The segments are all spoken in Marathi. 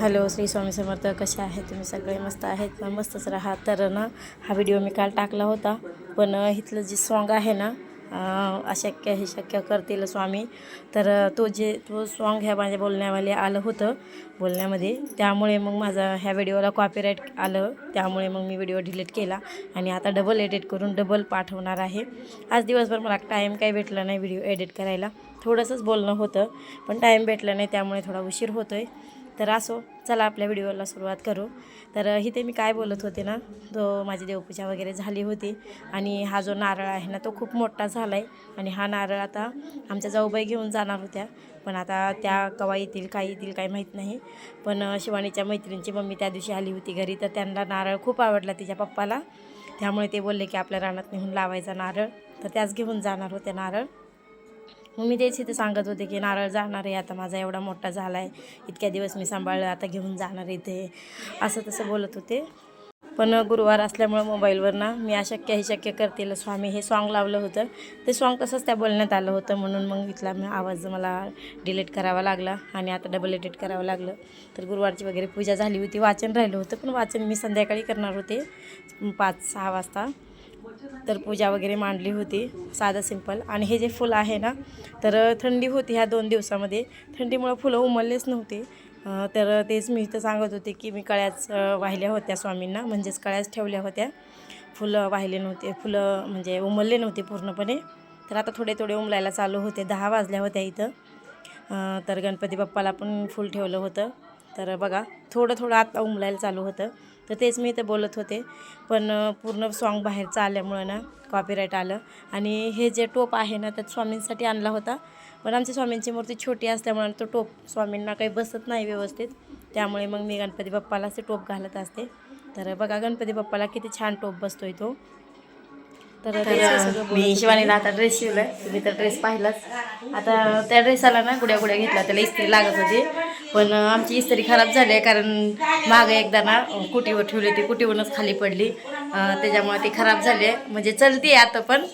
हॅलो श्री स्वामी समर्थ. कसे आहेत तुम्ही? सगळे मस्त आहेत ना? मस्तच राहा. तर ना हा व्हिडिओ मी काल टाकला होता. पण इथलं जे सॉन्ग आहे ना अशक्य हे शक्य करतील स्वामी. तर तो जे तो सॉन्ग ह्या माझ्या बोलण्यावाले आलं होतं बोलण्यामध्ये. त्यामुळे मग माझा ह्या व्हिडिओला कॉपीराईट आलं. त्यामुळे मग मी व्हिडिओ डिलीट केला. आणि आता डबल एडिट करून डबल पाठवणार आहे. आज दिवसभर मला टाईम काही भेटला नाही व्हिडिओ एडिट करायला. थोडंसंच बोलणं होतं पण टाईम भेटला नाही त्यामुळे थोडा उशीर होतो आहे तर असो चला आपल्या व्हिडिओला सुरुवात करू. तर इथे मी काय बोलत होते ना तो माझी देवपूजा वगैरे झाली होती आणि हा जो नारळ आहे ना तो खूप मोठा झाला आहे आणि हा नारळ आता आमच्या जाऊबाई घेऊन जाणार होत्या. पण आता त्या कवा येतील काय येतील काही माहीत नाही. पण शिवानीच्या मैत्रिणीची मम्मी त्या दिवशी आली होती घरी तर त्यांना नारळ खूप आवडला तिच्या पप्पाला. त्यामुळे ते बोलले की आपल्या रानात नेऊन लावायचा नारळ. तर त्याच घेऊन जाणार होत्या नारळ. मग मी तेच इथे सांगत होते की नारळ जाणार आहे आता माझा एवढा मोठा झाला आहे इतक्या दिवस मी सांभाळलं आता घेऊन जाणार इथे. असं तसं बोलत होते. पण गुरुवार असल्यामुळं मोबाईलवर ना मी अशक्य हे शक्य करतील स्वामी हे सॉन्ग लावलं होतं. ते सॉन्ग तसंच त्या बोलण्यात आलं होतं म्हणून मग इथला आवाज मला डिलीट करावा लागला आणि आता डबल एडिट करावं लागलं. तर गुरुवारची वगैरे पूजा झाली होती वाचन राहिलं होतं पण वाचन मी संध्याकाळी करणार होते पाच सहा वाजता. तर पूजा वगैरे मांडली होती साधं सिंपल आणि हे जे फुलं आहे ना तर थंडी होती ह्या दोन दिवसामध्ये. थंडीमुळं फुलं उमललेच नव्हते. तर तेच मी इथं सांगत होते की मी कळ्याच वाहिल्या होत्या स्वामींना म्हणजेच कळ्याच ठेवल्या होत्या. फुलं वाहिले नव्हते फुलं म्हणजे उमलले नव्हते पूर्णपणे. तर आता थोडे थोडे उमलायला चालू होते दहा वाजल्या होत्या इथं. तर गणपती बाप्पाला पण फुल ठेवलं होतं. तर बघा थोडं थोडं आत्ता उमलायला चालू होतं. तर तेच मी इथं बोलत होते. पण पूर्ण सॉन्ग बाहेरचं आल्यामुळं ना कॉपीराईट आलं. आणि हे जे टोप आहे ना त्यात स्वामींसाठी आणला होता. पण आमच्या स्वामींची मूर्ती छोटी असल्यामुळे तो टोप स्वामींना काही बसत नाही व्यवस्थित. त्यामुळे मग मी गणपती बाप्पाला ते टोप घालत असते. तर बघा गणपती बाप्पाला किती छान टोप बसतोय तो. तर मी. शिवानीला आता ड्रेस शिवलाय. तुम्ही तर ड्रेस पाहिलाच. आता त्या ड्रेसाला ना गुड्या गुड्या घेतला त्याला इस्त्री लागत होती. पण आमची इस्त्री खराब झाली आहे कारण मागं एकदा ना कुटीवर ठेवली होती कुटीवरूनच खाली पडली. त्याच्यामुळे ती खराब झाली आहे. म्हणजे चलती आहे आता पण.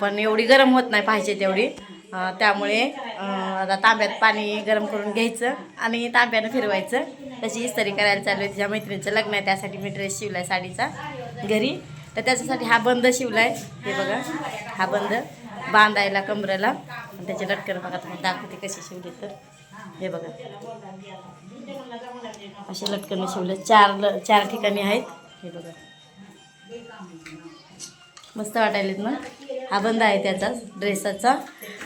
पण एवढी गरम होत नाही पाहिजे तेवढी. त्यामुळे आता तांब्यात पाणी गरम करून घ्यायचं आणि तांब्यानं फिरवायचं. तशी इस्त्री करायला चालू आहे. तिच्या मैत्रिणीचं लग्न आहे. त्यासाठी मी ड्रेस शिवलाय साडीचा घरी. तर त्याच्यासाठी हा बंद आहे हे बघा हा बंद. बांधायला कमरेला. त्याचे लटकन बघा तुम्हाला दाखवते कशी शिवली तर. हे बघा. असे लटकन शिवले. चार ल चार ठिकाणी आहेत. हे बघा. मस्त वाटायलेत ना? हा बंद आहे त्याचा ड्रेसाचा.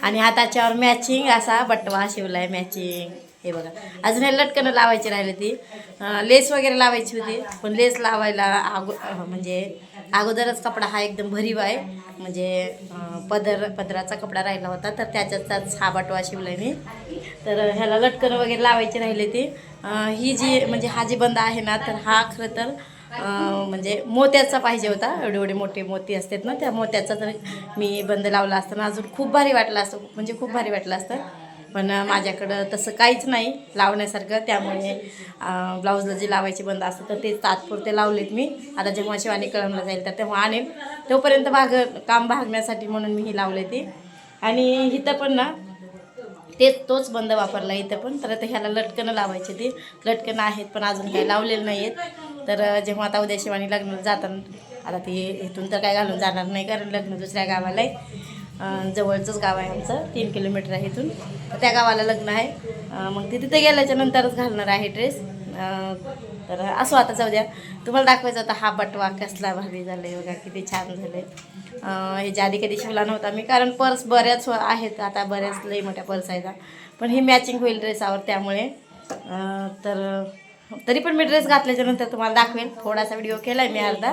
आणि हाताच्यावर मॅचिंग असा बटवा शिवलाय मॅचिंग हे बघा. अजून हे लटकनं लावायची राहिली ती. लेस वगैरे लावायची होती पण लेस लावायला अगो म्हणजे अगोदरच कपडा हा एकदम भरीव आहे. म्हणजे पदर पदराचा कपडा राहिला होता तर त्याच्यातच हा बटवा शिवलाय मी. तर ह्याला लटकणं वगैरे लावायची राहिले ती. ही जी म्हणजे हा जी बंद आहे ना तर हा खरं तर म्हणजे मोत्याचा पाहिजे होता. एवढे एवढे मोठे मोती असतात ना त्या मोत्याचा तर मी बंद लावला असताना अजून खूप भारी वाटलं असतं म्हणजे खूप भारी वाटलं असतं. पण माझ्याकडं तसं काहीच नाही लावण्यासारखं. त्यामुळे ब्लाऊजला जे लावायचे बंद असतं तर ते तात्पुरते लावलेत मी. आता जेव्हा शिवानी कळमला जाईल तर तेव्हा आणेल तोपर्यंत भाग काम भागण्यासाठी म्हणून मी ही लावले ती. आणि इथं पण ना तेच तोच बंद वापरला इथं पण. तर आता ह्याला लटकनं लावायचे ते. लटकनं आहेत पण अजून काही लावलेलं नाही आहेत तर जेव्हा आता उद्या शिवानी लग्न जाताना आता ते इथून तर काय घालून जाणार नाही कारण लग्न दुसऱ्या गावाला आहे. जवळचंच गाव आहे आमचं तीन किलोमीटर आहे इथून. त्या गावाला लग्न आहे. मग ते तिथे गेल्याच्या नंतरच घालणार आहे ड्रेस. तर असो आता जाऊ द्या. तुम्हाला दाखवायचा होता हा बटवा कसला भारी झाला आहे बघा किती छान झाले ह्याच्या आधी कधी शिवला नव्हता मी कारण पर्स बऱ्याच आहेत आता बऱ्याच लई मोठ्या पर्स आहेत पण ही मॅचिंग होईल ड्रेसावर त्यामुळे. तर तरी पण मी ड्रेस घातल्याच्या नंतर तुम्हाला दाखवेल थोडासा व्हिडिओ केला आहे मी अर्धा.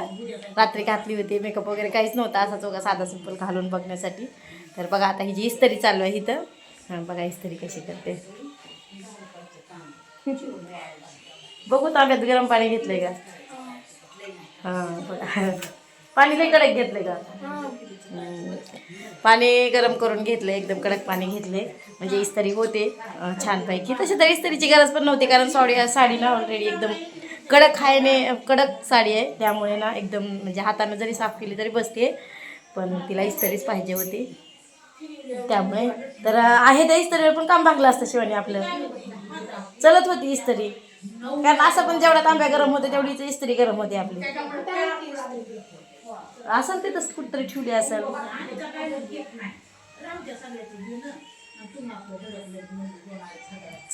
रात्री घातली होती मेकअप वगैरे काहीच नव्हता असा चोगा साधा सिंपल घालून बघण्यासाठी. तर बघा आता ही जी इस्तरी चालू आहे इथं. हां बघा इस्त्री कशी करते. बघू ताब्यात गरम पाणी घेतलंय का? हां बघा. पाणी लई कडक घेतलंय का. पाणी गरम करून घेतलं एकदम कडक पाणी घेतले म्हणजे इस्त्री होते छानपैकी. तशी तर इस्त्रीची गरज पण नव्हती कारण साडी साडी ना ऑलरेडी एकदम कडक खायने कडक साडी आहे. त्यामुळे ना एकदम म्हणजे हातानं जरी साफ केली तरी बसते पण तिला इस्त्रीच पाहिजे होती. त्यामुळे तर आहे त्या इस्त्रीवर पण काम भागलं असतं शिवानी आपलं. चलत होती इस्त्री. कारण असं पण जेवढा तांब्या गरम होते तेवढीच इस्त्री गरम होती आपली. असेल ते तसं कुठतरी ठेवली असेल.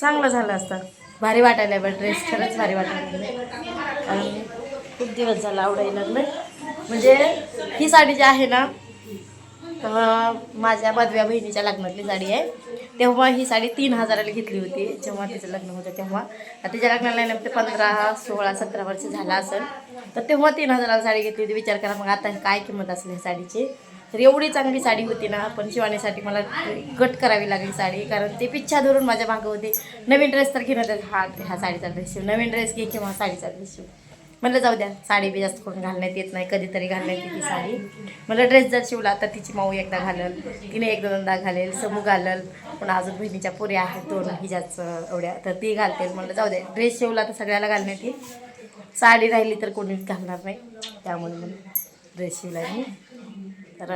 चांगलं झालं असतं. भारी वाटायला बरं ड्रेस खरंच भारी वाटायला आणि खूप दिवस झाला आवडायला लागलं. म्हणजे ही साडी जी आहे ना माझ्या बदव्या बहिणीच्या लग्नातली साडी आहे. तेव्हा ही साडी तीन हजाराला घेतली होती जेव्हा तिचं लग्न होतं तेव्हा. तिच्या लग्नाला नाही ते पंधरा सोळा सतरा वर्ष झाला असेल. तर तेव्हा तीन हजाराला साडी घेतली होती. विचार करा मग आता काय किंमत असेल ह्या साडीची. तर एवढी चांगली साडी होती ना पण शिवानीसाठी मला गट करावी लागली साडी कारण ते पिच्छा धरून माझ्या मागं होते. नवीन ड्रेस तर घेणं हा ह्या साडीचा ड्रेस शिव नवीन ड्रेस घे किंवा साडीचा ड्रेस शिव. म्हटलं जाऊ द्या साडी बी जास्त करून घालण्यात येत नाही कधीतरी घालण्यात येते साडी. मला ड्रेस जर शिवला तर तिची माऊ एकदा घालल तिने एक दोनदा घालेल समू घालल. पण अजून बहिणीच्या पुऱ्या आहेत दोन हिजाचं एवढ्या तर ती घालते म्हटलं जाऊ द्या ड्रेस शिवला तर सगळ्याला घालण्यात येईल. साडी राहिली तर कोणीच घालणार नाही. त्यामुळे मग ड्रेस शिवला मी. तर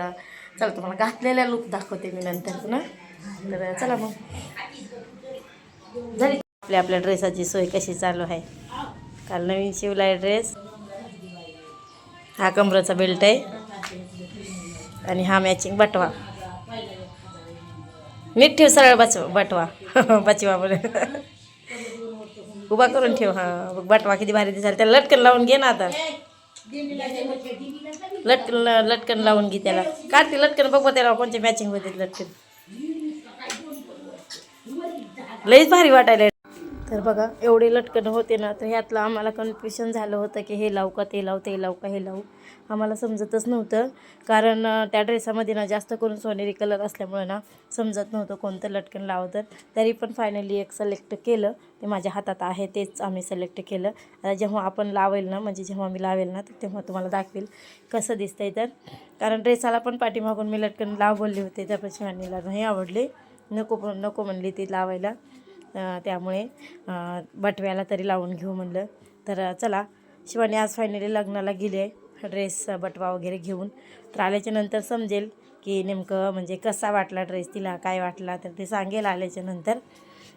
चला तुम्हाला घातलेला लुक दाखवते मी नंतर पुन्हा. तर चला मग. झाली आपल्या आपल्या ड्रेसाची सोय कशी चालू आहे? काल नवीन शिवला ड्रेस. हा कमराचा बेल्ट आहे. आणि हा मॅचिंग बटवा. नीट ठेव सरळ बच बटवा. बचवा बरं उभा करून ठेव. हा बटवा किती भारी दिसाल त्याला लटकन लावून घे ना आता. लटकन लटकन लावून घे त्याला. काढते लटकन बघ त्याला कोणते मॅचिंग होते लटकन. लईच भारी वाटायला. तर बघा एवढे लटकन होते ना तर ह्यातलं आम्हाला कन्फ्युशन झालं होतं की हे लावू का ते लावू ते लावू का हे लावू. आम्हाला समजतच नव्हतं. कारण त्या ड्रेसामध्ये ना जास्त करून सोनेरी कलर असल्यामुळे ना समजत नव्हतं कोणतं लटकन लावं तर. तरी पण फायनली एक सिलेक्ट केलं. ते माझ्या हातात आहे तेच आम्ही सिलेक्ट केलं. आता जेव्हा आपण लावेल ना म्हणजे जेव्हा मी लावेल ना तर तेव्हा तुम्हाला दाखवेल कसं दिसतंय तर. कारण ड्रेसाला पण पाठीमागून मी लटकन लाव बोलले होते त्या आणि शिवानीला नाही आवडले. नको पण नको म्हणली ती लावायला. त्यामुळे बटव्याला तरी लावून घेऊ म्हणलं. तर चला. शिवानी आज फायनली लग्नाला गेले ड्रेस बटवा वगैरे घेऊन. तर आल्याच्यानंतर समजेल की नेमकं म्हणजे कसा वाटला ड्रेस तिला काय वाटला? तर ते सांगेल आल्याच्यानंतर.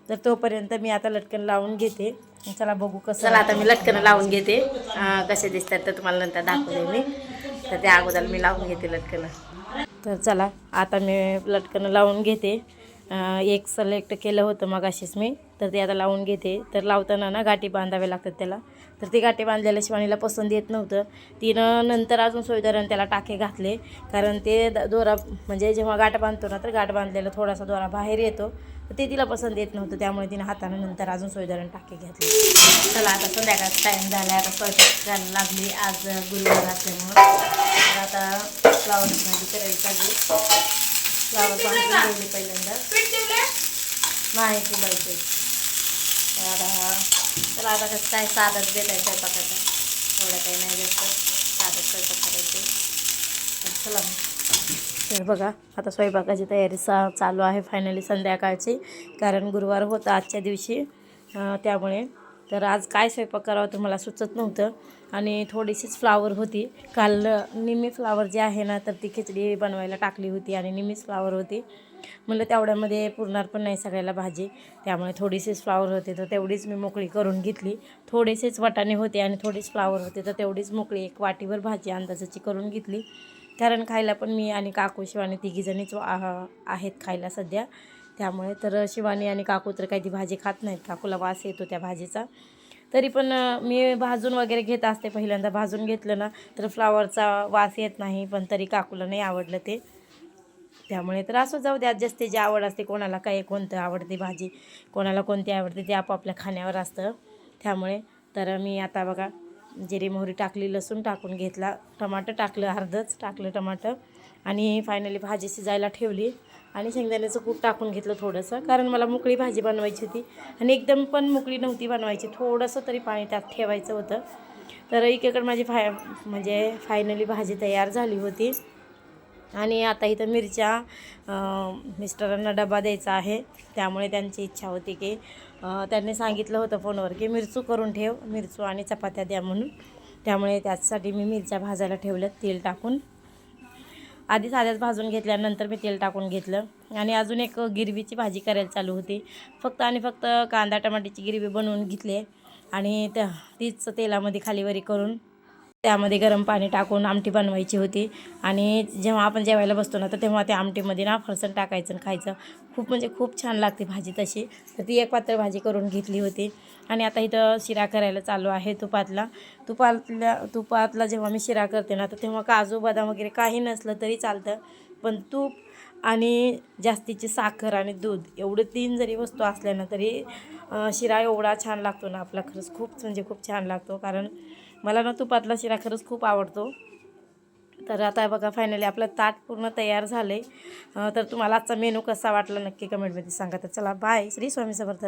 तर तोपर्यंत मी आता लटकन लावून घेते. चला बघू कसं चला आता मी लटकन लावून घेते. कसे दिसतात तर तुम्हाला नंतर दाखवते मी. तर त्या अगोदर मी लावून घेते लटकनं. तर चला आता मी लटकनं लावून घेते. एक सलेक्ट केलं होतं मग अशीच मी. तर ते आता लावून घेते. तर लावताना ना गाठी बांधावे लागतात त्याला. तर ती गाठी बांधलेल्या शिवानीला पसंत येत नव्हतं. तिनं नंतर अजून सोयीदारानं त्याला टाके घातले. कारण ते द- दोरा म्हणजे जेव्हा गाठ बांधतो ना तर गाठ बांधलेला थोडासा दोरा बाहेर येतो. तर ते तिला पसंत येत नव्हतं. त्यामुळे तिनं हातानं नंतर अजून सोयीदारानं टाके घेतले. चला आता संध्याकाळचा टाईम झाला आता स्वयंपाक करायला लागली. आज गुरुवार असल्यामुळं. तर आता फ्लावर भाजी करायला चालली. फ्लावर भाजून ठेवली पहिल्यांदा. नाही तर आता हा तर आता कसं काय साधच देत आहे स्वयंपाकाचा. एवढं काही नाही जास्त साधच स्वयंपाक करायचे. चला. तर बघा आता स्वयंपाकाची तयारी सा चालू आहे फायनली संध्याकाळची. कारण गुरुवार होता आजच्या दिवशी त्यामुळे तर आज काय स्वयंपाक करावं तर मला सुचत नव्हतं. आणि थोडीशीच फ्लावर होती. काल निम्मी फ्लावर जे आहे ना तर ती खिचडी बनवायला टाकली होती आणि निम्मीच फ्लावर होती. म्हणलं तेवढ्यामध्ये पुरणार पण नाही सगळ्याला भाजी. त्यामुळे थोडीशीच फ्लावर होते तर तेवढीच मी मोकळी करून घेतली. थोडेसेच वाटाणे होते आणि थोडीच फ्लावर होते तर तेवढीच मोकळी एक वाटीवर भाजी अंदाजाची करून घेतली. कारण खायला पण मी आणि काकू शिवाने तिघीजणीच आहेत खायला सध्या. त्यामुळे तर शिवानी आणि काकू तर काही ती भाजी खात नाहीत. काकूला वास येतो त्या भाजीचा. तरी पण मी भाजून वगैरे घेत असते पहिल्यांदा. भाजून घेतलं ना तर फ्लावरचा वास येत नाही पण तरी काकूला नाही आवडलं ते. त्यामुळे तर असं जाऊ द्या जास्ती जी आवड असते कोणाला काय कोणतं आवडते भाजी कोणाला कोणती आवडते ते आपापल्या खाण्यावर असतं. त्यामुळे तर मी आता बघा जिरी मोहरी टाकली लसूण टाकून घेतला. टमाटर टाकलं अर्धंच टाकलं टमाटर आणि फायनली भाजी शिजायला ठेवली. आणि शेंगदाण्याचं कूट टाकून घेतलं थोडंसं कारण मला मोकळी भाजी बनवायची होती. आणि एकदम पण मोकळी नव्हती बनवायची थोडंसं तरी पाणी त्यात ठेवायचं होतं. तर एकीकडे माझी फाय म्हणजे फायनली भाजी तयार झाली होती. आणि आता इथं मिरच्या मिस्टरांना डबा द्यायचा आहे. त्यामुळे त्यांची इच्छा होती की त्यांनी सांगितलं होतं फोनवर की मिरचू करून ठेव मिरचू आणि चपात्या द्या म्हणून. त्यामुळे त्याचसाठी मी मिरच्या भाजायला ठेवल्यात तेल टाकून. आधी साध्याच भाजून घेतल्यानंतर मी तेल टाकून घेतलं. आणि अजून एक गिरवीची भाजी करायला चालू होती. फक्त आणि फक्त कांदा टमाट्याची गिरवी बनवून घेतली आणि त्या तीच तेलामध्ये खालीवरी करून त्यामध्ये गरम पाणी टाकून आमटी बनवायची होती. आणि जेव्हा आपण जेवायला बसतो ना तर तेव्हा त्या आमटीमध्ये ना फरसण टाकायचं आणि खायचं. खूप म्हणजे खूप छान लागते भाजी तशी. तर ती एक पात्र भाजी करून घेतली होती. आणि आता इथं शिरा करायला चालू आहे तुपातला. तुपातल्या तुपातला जेव्हा मी शिरा करते ना तर तेव्हा काजू बदाम वगैरे काही नसलं तरी चालतं. पण तूप आणि जास्तीची साखर आणि दूध एवढं तीन जरी वस्तू असल्या ना तरी शिरा एवढा छान लागतो ना आपला खरंच. खूप म्हणजे खूप छान लागतो. कारण मला ना तुपातला शिरा खरंच खूप आवडतो. तर आता बघा फायनली आपलं ताट पूर्ण तयार झालं आहे तर तुम्हाला आजचा मेनू कसा वाटला नक्की कमेंटमध्ये सांगा. तर चला बाय श्री स्वामी समर्थ.